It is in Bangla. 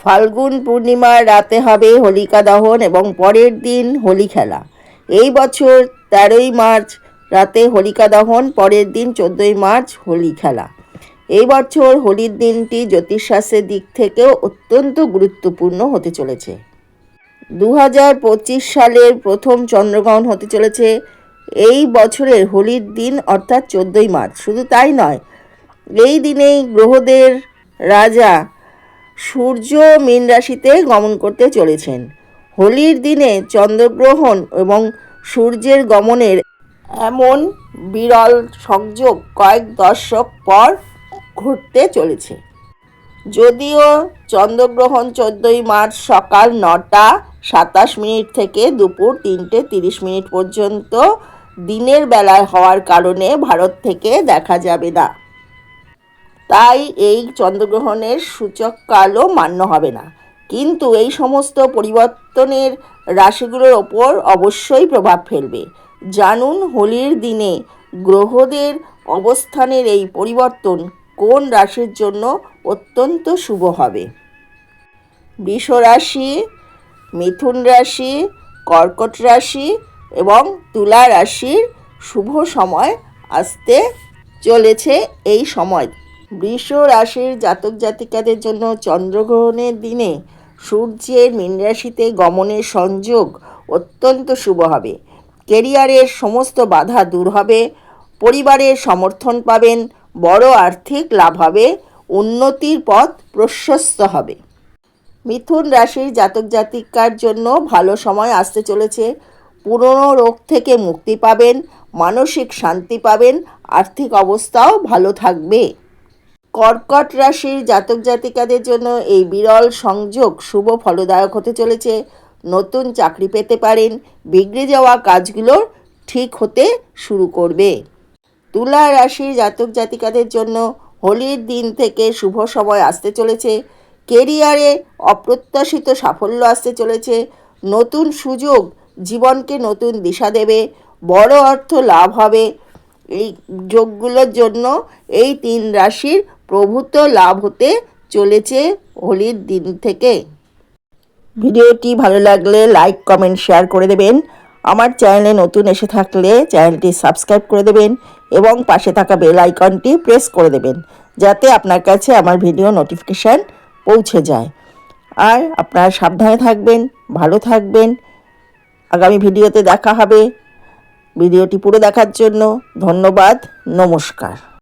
ফাল্গুন পূর্ণিমার রাতে হবে হোলিকা দহন এবং পরের দিন হোলি খেলা। এই বছর তেরোই মার্চ রাতে হোলিকা দহন, পরের দিন চোদ্দোই মার্চ হোলি খেলা। এই বছর হোলির দিনটি জ্যোতিষশাস্ত্রের দিক থেকেও অত্যন্ত গুরুত্বপূর্ণ হতে চলেছে। দু হাজার পঁচিশ সালের প্রথম চন্দ্রগ্রহণ হতে চলেছে। এই বছরের হোলির দিন অর্থাৎ চোদ্দোই মার্চ। শুধু তাই নয়, এই দিনেই গ্রহদের রাজা সূর্য মীন রাশিতে গমন করতে চলেছেন। হোলির দিনে চন্দ্রগ্রহণ এবং সূর্যের গমনের এমন বিরল সংযোগ কয়েক দশক পর ঘটতে চলেছে। যদিও চন্দ্রগ্রহণ চোদ্দোই মার্চ সকাল নটা সাতাশ মিনিট থেকে দুপুর তিনটে তিরিশ মিনিট পর্যন্ত দিনের বেলায় হওয়ার কারণে ভারত থেকে দেখা যাবে না। তাই এই চন্দ্রগ্রহণের সূচক কালও মান্য হবে না। কিন্তু এই সমস্ত পরিবর্তনের রাশিগুলোর ওপর অবশ্যই প্রভাব ফেলবে। জানুন হোলির দিনে গ্রহদের অবস্থানের এই পরিবর্তন কোন রাশির জন্য অত্যন্ত শুভ হবে? বৃষ রাশি, মিথুন রাশি, কর্কট রাশি এবং তুলা রাশির শুভ সময় আসতে চলেছে এই সময়। বৃষ রাশির জাতক জাতিকাদের জন্য চন্দ্রগ্রহণের দিনে সূর্যের মীন রাশিতে গমনের সংযোগ অত্যন্ত শুভ হবে। কেরিয়ারের সমস্ত বাধা দূর হবে, পরিবারের সমর্থন পাবেন, বড় আর্থিক লাভ হবে, উন্নতির পথ প্রশস্ত হবে। মিথুন রাশির জাতক জাতিকার জন্য ভালো সময় আসতে চলেছে। পুরনো রোগ থেকে মুক্তি পাবেন, মানসিক শান্তি পাবেন, আর্থিক অবস্থাও ভালো থাকবে। কর্কট রাশির জাতক জাতিকাদের জন্য এই বিরল সংযোগ শুভ ফলদায়ক হতে চলেছে। নতুন চাকরি পেতে পারেন, বিগড়ে যাওয়া কাজগুলো ঠিক হতে শুরু করবে। তুলা রাশির জাতক জাতিকাদের জন্য হোলির দিন থেকে শুভ সময় আসতে চলেছে। কেরিয়ারে অপ্রত্যাশিত সাফল্য আসতে চলেছে। নতুন সুযোগ জীবনকে নতুন দিশা দেবে, বড় অর্থ লাভ হবে। এই যোগগুলোর জন্য এই তিন রাশির প্রভূত লাভ হতে চলেছে হোলির দিন থেকে। ভিডিওটি ভালো লাগলে লাইক কমেন্ট শেয়ার করে দেবেন। আমার চ্যানেলে নতুন এসে থাকলে চ্যানেলটি সাবস্ক্রাইব করে দেবেন এবং পাশে থাকা বেল আইকনটি প্রেস করে দেবেন, যাতে আপনার কাছে আমার ভিডিও নোটিফিকেশান পৌঁছে যায়। আর আপনারা সাবধানে থাকবেন, ভালো থাকবেন। আগামী ভিডিওতে দেখা হবে। ভিডিওটি পুরো দেখার জন্য ধন্যবাদ, নমস্কার।